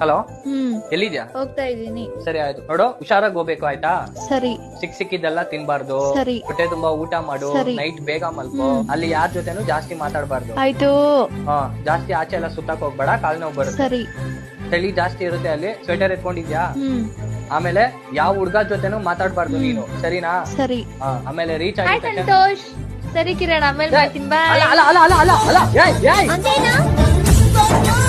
Hello ಹ್ಮ್. ಎಲ್ಲಿದ್ಯಾ? ಹೋಗ್ತಾ ಇದೀನಿ ಸರಿ ಆಯ್ತು. ನೋಡು ಹುಷಾರಾಗಿ ಹೋಗ್ಬೇಕು ಆಯ್ತಾ? ಸರಿ. ಸಿಕ್ ಸಿಕ್ಕಿದ್ದೆಲ್ಲ ತಿನ್ಬಾರ್ದು. ಸರಿ. ಹೊಟ್ಟೆ ತುಂಬಾ ಊಟ ಮಾಡು. ಸರಿ. ನೈಟ್ ಬೇಗ ಮಲ್ಕೋ. ಅಲ್ಲಿ ಯಾರ ಜೊತೆನೂ ಜಾಸ್ತಿ ಮಾತಾಡಬಾರ್ದು. ಆಯ್ತು. ಹಾ ಜಾಸ್ತಿ ಆಚೆ ಎಲ್ಲ ಸುತ್ತಕ್ ಹೋಗ್ಬೇಡ ಕಾಲ್ ನೋವು ಬರುತ್ತೆ. ಸರಿ. ಚಳಿ ಜಾಸ್ತಿ ಇರುತ್ತೆ ಅಲ್ಲಿ. ಸ್ವೆಟರ್ ಎತ್ಕೊಂಡಿದ್ಯಾ? ಹ್ಮ್. ಆಮೇಲೆ ಯಾವ ಹುಡ್ಗ ಜೊತೆನೂ ಮಾತಾಡ್ಬಾರ್ದು ನೀನು. ಸರಿನಾ? ಸರಿ. ಹಾ, ಆಮೇಲೆ ರೀಚ್ ಆಗಿ ಆಗಿದ ತಕ್ಷಣ- ಸಂತೋಷ್. ಸರಿ ಕಿರಣ ಆಮೇಲೆ ತಿನ್ಬಾ ಅಲ್ಲ ಅಲ್ಲ ಅಲ್ಲ ಅಲ್ಲ ಅಲ್ಲ. ಏಯ್, ಏಯ್.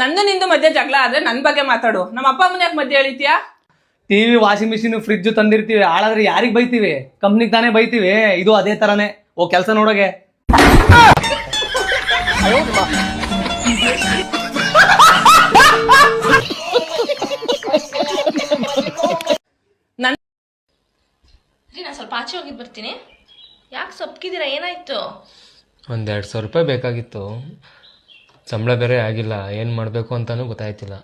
ನಂದು ನಿಂದು ಮಧ್ಯೆ ಜಗಳ ಆದ್ರೆ ನನ್ ಬಗ್ಗೆ ಮಾತಾಡು. ನಮ್ಮ ಅಪ್ಪ ಅಮ್ಮನ ಯಾಕೆ ಮಧ್ಯೆ ಎಳಿತೀಯಾ? ಟಿವಿ ವಾಷಿಂಗ್ ಮಿಷಿನ್ ಫ್ರಿಜ್ ತಂದಿರ್ತೀವಿ. ಹಾಳಾದ್ರೆ ಯಾರಿಗ್ ಬೈತೀವಿ? ಕಂಪ್ನಿಗ್ ತಾನೇ ಬೈತೀವಿ. ಇದು ಅದೇ ತರಾನೇ. ಓ ಕೆಲಸ ನೋಡೋಗೆ. ನಾನು ಸ್ವಲ್ಪ ಆಚೆ ಹೋಗಿದ್ದು ಬರ್ತೀನಿ. ಯಾಕೆ ಸೊಪ್ಕಿದ್ದೀರಾ? ಏನಾಯ್ತು? ಒಂದೆರಡು ಸಾವಿರ ರೂಪಾಯಿ ಬೇಕಾಗಿತ್ತು. ಸಂಬಳ ಬೇರೆ ಆಗಿಲ್ಲ ಏನು ಮಾಡಬೇಕು ಅಂತಲೂ ಗೊತ್ತಾಯ್ತಿಲ್ಲ.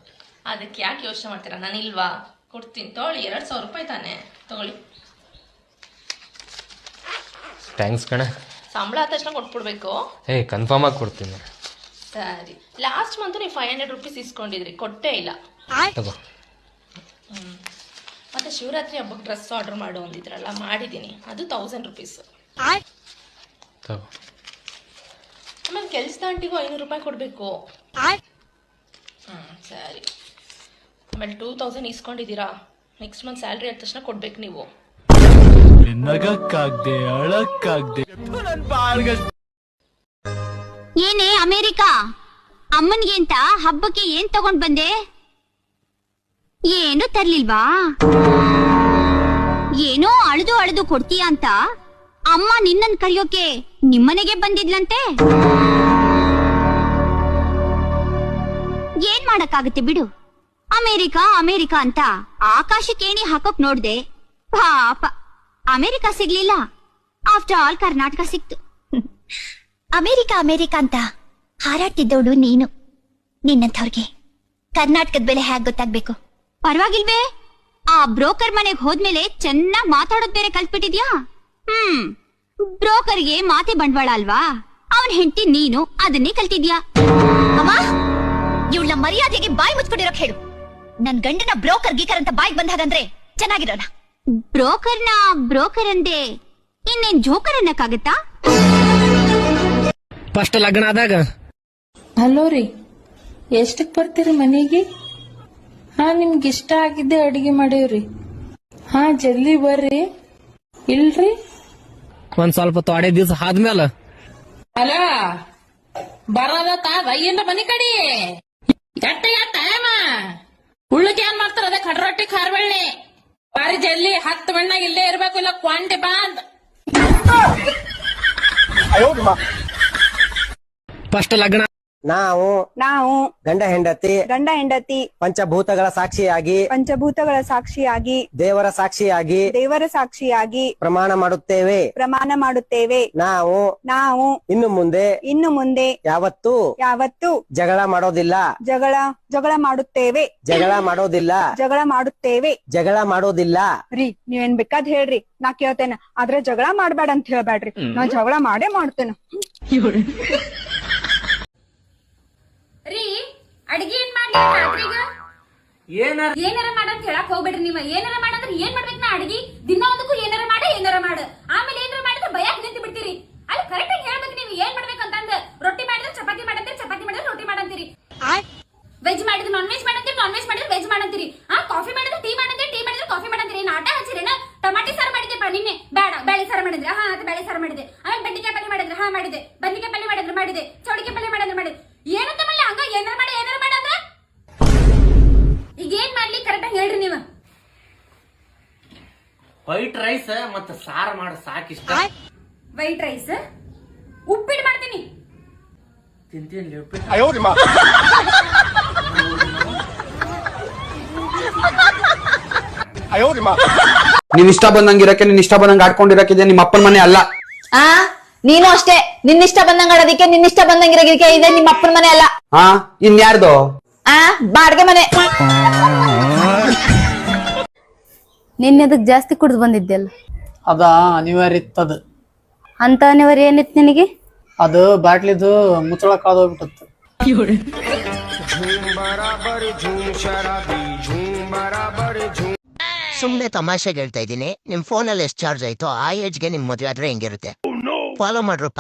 ಅದಕ್ಕೆ ಯಾಕೆ ಯೋಚನೆ ಮಾಡ್ತೀರಾ? ನಾನು ಇಲ್ವಾ? ಕೊಡ್ತೀನಿ. ತೊಗೊಳ್ಳಿ ಎರಡು ಸಾವಿರ ರೂಪಾಯಿ ತಾನೆ. ತಗೊಳ್ಳಿ. ಥ್ಯಾಂಕ್ಸ್ ಕಣ. ಸಂಬಳ ಆದ ತಕ್ಷಣ ಕೊಟ್ಬಿಡ್ಬೇಕು. ಏ ಕನ್ಫರ್ಮ್ ಆಗಿ ಕೊಡ್ತೀನಿ. ಸರಿ. ಲಾಸ್ಟ್ ಮಂತ್ ನೀವು ಫೈವ್ ಹಂಡ್ರೆಡ್ ರುಪೀಸ್ ಇಸ್ಕೊಂಡಿದ್ರಿ. ಕೊಟ್ಟೇ ಇಲ್ಲ. ತಗೋ. ಮತ್ತೆ ಶಿವರಾತ್ರಿ ಹಬ್ಬಕ್ಕೆ ಡ್ರೆಸ್ ಆರ್ಡರ್ ಮಾಡು ಅಂದಿದ್ರಲ್ಲ ಮಾಡಿದ್ದೀನಿ ಅದು ತೌಸಂಡ್ ರುಪೀಸ್ ತಗೋ. ಆಮೇಲೆ ಕೆಲ್ಸದ ಆಂಟಿಗೂ ಐನೂರು ರೂಪಾಯಿ ಕೊಡಬೇಕು. ಹ್ಞೂ ಸರಿ. ಆಮೇಲೆ ಟೂ ತೌಸಂಡ್ ಇಸ್ಕೊಂಡಿದ್ದೀರಾ? ನೆಕ್ಸ್ಟ್ ಮಂತ್ ಸ್ಯಾಲ್ರಿ ಆದ ತಕ್ಷಣ ಕೊಡ್ಬೇಕು ನೀವು. ನಗಕ್ಕಾಗ್ದೆ ಅಳಕ್ಕಾಗ್ದೆ. ಏನೇ ಅಮೇರಿಕಾ? ಅಮ್ಮನ್ಗೆ ಅಂತ ಹಬ್ಬಕ್ಕೆ ಏನ್ ತಗೊಂಡ್ ಬಂದೆ? ಏನು ತರ್ಲಿಲ್ವಾ? ಏನೋ ಅಳದು ಅಳದು ಕೊಡ್ತೀಯ ಅಂತ ಅಮ್ಮ ನಿನ್ನನ್ ಕರೆಯೋಕೆ ನಿಮ್ಮನೆಗೆ ಬಂದಿದ್ಲಂತೆ? ಏನ್ ಮಾಡಕ್ಕಾಗತ್ತೆ ಬಿಡು. ಅಮೇರಿಕಾ ಅಮೇರಿಕಾ ಅಂತ ಆಕಾಶಕ್ಕೆ ಏಣಿ ಹಾಕೋಕ್ ನೋಡ್ದೆ. ಪಾಪ. ಅಮೇರಿಕಾ ಸಿಗ್ಲಿಲ್ಲ. ಆಫ್ಟರ್ ಆಲ್ ಕರ್ನಾಟಕ ಸಿಕ್ತು. ಅಮೇರಿಕಾ ಅಮೇರಿಕಾ ಅಂತ ಹಾರಾಡ್ತಿದ್ದವಳು ನೀನು. ನಿನ್ನಂಥವ್ರಿಗೆ. ಕರ್ನಾಟಕದ ಬೆಲೆ ಹೇಗ್ ಗೊತ್ತಾಗ್ಬೇಕು? ಪರವಾಗಿಲ್ವೇ? ಆ ಬ್ರೋಕರ್ ಮನೆಗ್ ಹೋದ್ಮೇಲೆ ಚೆನ್ನಾಗ್ ಮಾತಾಡೋದ್ ಬೇರೆ ಕಲ್ತ್ಬಿಟ್ಟಿದ್ಯಾ? ಹ್ಮ್. ಬ್ರೋಕರ್ಗೆ ಮಾತೆ ಬಂಡವಾಳ ಅಲ್ವಾ? ಅವನ್ ಹೆಂಡತಿ ನೀನು ಅದನ್ನೇ ಕಲ್ತಿದ್ಯಾ? ಅಮ್ಮ ಇವಳ ಮರ್ಯಾದೆಗೆ ಬಾಯಿ ಮುಚ್ಕೊಂಡಿರೋಕ್ ಹೇಳು. ನನ್ ಗಂಡನ ಬ್ರೋಕರ್ ಗೀಕರ್ ಅಂತ ಬಾಯಿಗೆ ಬಂದಾಗಂದ್ರೆ ಚೆನ್ನಾಗಿರೋಣ ಬ್ರೋಕರ್ನ ಬ್ರೋಕರ್ ಅಂದೆ ಇನ್ನೇನ್ ಜೋಕರ್ ಅನ್ನಕ್ಕಾಗತ್ತಾ? ಫಸ್ಟ್ ಲಗ್ನ ಆದಾಗ. ಹಲೋ ರೀ ಎಷ್ಟಕ್ ಬರ್ತೀರಿ ಮನೆಗೆ? ಹಾ ನಿಮ್ಗೆ ಇಷ್ಟ ಆಗಿದ್ದೆ ಅಡಿಗೆ ಮಾಡೇವ್ರಿ. ಹಾ ಜಲ್ದಿ ಬರ್ರಿ. ಇಲ್ರಿ? ಒಂದ್ ಸ್ವಲ್ಪ ತೊಡೆ ದಿವ್ಸ ಆದ್ಮೇಲೆ ಅಲ ಬರದ ತಾದ ಏನ್ರ ಮನಿ ಕಡಿ? ಎಟ್ಟ ಟೈಮ ಉಳ್ಳಕ್ಕೆ ಏನ್ ಮಾಡ್ತಾರ ಅದೇ ಕಡ್ರೊಟ್ಟಿ ಖಾರಬಳ್ಳಿ? ಬಾರಿ ಜಲ್ದಿ ಹತ್ತು ಮಣ್ಣಾಗ ಇಲ್ಲೇ ಇರ್ಬೇಕು ಇಲ್ಲ ಕ್ವಾಂಟಿ ಬಾಂದ್. ಫಸ್ಟ್ ಲಗ್ನ ನಾವು ನಾವು ಗಂಡ ಹೆಂಡತಿ ಗಂಡ ಹೆಂಡತಿ ಪಂಚಭೂತಗಳ ಸಾಕ್ಷಿಯಾಗಿ ಪಂಚಭೂತಗಳ ಸಾಕ್ಷಿಯಾಗಿ ದೇವರ ಸಾಕ್ಷಿಯಾಗಿ ದೇವರ ಸಾಕ್ಷಿಯಾಗಿ ಪ್ರಮಾಣ ಮಾಡುತ್ತೇವೆ. ಪ್ರಮಾಣ ಮಾಡುತ್ತೇವೆ. ನಾವು ನಾವು ಇನ್ನು ಮುಂದೆ ಇನ್ನು ಮುಂದೆ ಯಾವತ್ತು ಯಾವತ್ತು ಜಗಳ ಮಾಡೋದಿಲ್ಲ. ಜಗಳ ಜಗಳ ಮಾಡುತ್ತೇವೆ. ಜಗಳ ಮಾಡೋದಿಲ್ಲ. ಜಗಳ ಮಾಡುತ್ತೇವೆ. ಜಗಳ ಮಾಡೋದಿಲ್ಲ. ರೀ ನೀವೇನ್ ಬೇಕಾದ್ ಹೇಳ್ರಿ. ನಾ ಕೇಳ್ತೇನೆ. ಆದ್ರೆ ಜಗಳ ಮಾಡ್ಬೇಡ ಅಂತ ಹೇಳ್ಬೇಡ್ರಿ. ನಾ ಜಗಳ ಮಾಡೇ ಮಾಡ್ತೇನೆ. ಏನಾರ ಏನಾರ ಮಾಡಂತ ಹೇಳಕ್ ಹೋಗ್ಬೇಡ್ರಿ ನೀವ. ಏನಾರ ಮಾಡಂದ್ರೆ ಏನ್ ಮಾಡ್ಬೇಕು ನಾ ಅಡಿಗೆ? ದಿನ ಒಂದಕ್ಕೂ ಏನಾರ ಮಾಡ ಏನಾರ ಮಾಡ ಆಮೇಲೆ ಏನಾರ ಮಾಡಿದ್ರೆ ಭಯಕ್ ನಿಂತು ಬಿಡ್ತೀರಿ ಅಲ್ಲಿ ಕರೆಕ್ಟ್ ಆಗಿ ಹೇಳ್ಬೇಕು ನೀವು ಏನ್ ಮಾಡ್ಬೇಕು ಅಂತಂದ ರೊಟ್ಟಿ ಮಾಡಿದ್ರೆ ಚಪಾತಿ ಮಾಡಂತೀರಿ ಚಪಾತಿ ಮಾಡಿದ್ರೆ ರೊಟ್ಟಿ ಮಾಡಂತೀರಿ ವೆಜ್ ಮಾಡಿದ್ರೆ ನಾನ್ ವೆಜ್ ಮಾಡಂತೀರಿ ನಾನ್ ವೆಜ್ ಮಾಡಿದ್ರೆ ವೆಜ್ ಮಾಡಂತೀರಿ ಆ ಕಾಫಿ ಮಾಡಿದ್ರೆ ಟೀ ಮಾಡಂತೀರಿ ಟೀ ಮಾಡಿದ್ರೆ ಕಾಫಿ ಮಾಡಂತೀರಿ ನಾಟ ಹಚ್ಚಿರೇನ ಟಮಾಟಿ ಸಾರು ಮಾಡಿದ್ದೆಪ್ಪ ನಿನ್ನೆ ಬೇಡ ಬೇಳೆ ಸಾರು ಮಾಡಿದ್ರೆ ಹಾ ಅದು ಬೇಳೆ ಸಾರು ಮಾಡಿದೆ ಆಮೇಲೆ ಬೆಂಡಿಕಾಯಿ ಪಲ್ಯ ಮಾಡಿದ್ರೆ ಹಾ ಮಾಡಿದೆ ಬದ್ನಿಕಾಯಿ ಪಲ್ಯ ಮಾಡಿದ್ರೆ ಮಾಡಿದೆ ಚೌಳಿಕಾಯಿ ಪಲ್ಯ ಮಾಡಿದ್ರೆ ಮಾಡಿದೆ ಏನಂತ ಮಲ್ಲ ಹಂಗ ಏನಾರ ಮಾಡಿ ಏನಾರ ಮಾಡಂದ್ರ ಈಗ ಏನ್ ಮಾಡ್ಲಿ ಕರೆಕ್ಟ್ ಆಗಿ ಹೇಳ್ರಿ ನೀವು ವೈಟ್ ರೈಸ್ ಮತ್ತೆ ಸಾರ್ ಮಾಡ ಸಾಕಿಷ್ಟ ವೈಟ್ ರೈಸ್? ಉಪ್ಪಿಟ್ಟು ಮಾಡ್ತೀನಿ. ತಿಂತೀನಿ ನೀನ್ ಇಷ್ಟ ಬಂದಂಗಿರಕ್ಕೆ ನಿನ್ ಇಷ್ಟ ಬಂದಂಗ ಆಡ್ಕೊಂಡಿರಕ್ಕಿದೆ ನಿಮ್ಮ ಅಪ್ಪನ ಮನೆ ಅಲ್ಲ. ಆ? ನೀನು ಅಷ್ಟೇ. ನಿನ್ನಿಷ್ಟ ಬಂದಂಗ ಆಡೋದಿಕ್ಕೆ ಬಂದಂಗ ಇರಕ್ಕೆ ಇದೆ ನಿಮ್ಮ ಅಪ್ಪನ ಮನೆ ಅಲ್ಲ. ಹಾ ಇನ್ಯಾರ್ದು? ಆ? ಬಾಡ್ಗೆ ಮನೆ. ನಿನ್ನೆದಕ್ ಜಾಸ್ತಿ ಕುಡ್ದು ಬಂದಿದ್ದೆಲ್ಲ ಅದ ಅನಿವಾರ್ಯ ಇತ್ತದ ಅಂತ ಅನಿವಾರ್ಯ ಏನಿತ್ತು ನಿನಗೆ? ಅದು ಬಾಟ್ಲಿದು ಮುಚ್ಚಳ ಕಳ್ದೋಗ್ಬಿಟ್ಟತ್ತು. ಸುಮ್ನೆ ತಮಾಷೆಗೆ ಹೇಳ್ತಾ ಇದ್ದೀನಿ ನಿಮ್ ಫೋನಲ್ಲಿ ಎಷ್ಟು ಚಾರ್ಜ್ ಆಯ್ತು ಆ ಏಜ್ಗೆ ನಿಮ್ ಮದುವೆ ಆದ್ರೆ ಹೆಂಗಿರುತ್ತೆ? ಫಾಲೋ ಮಾಡ್ರು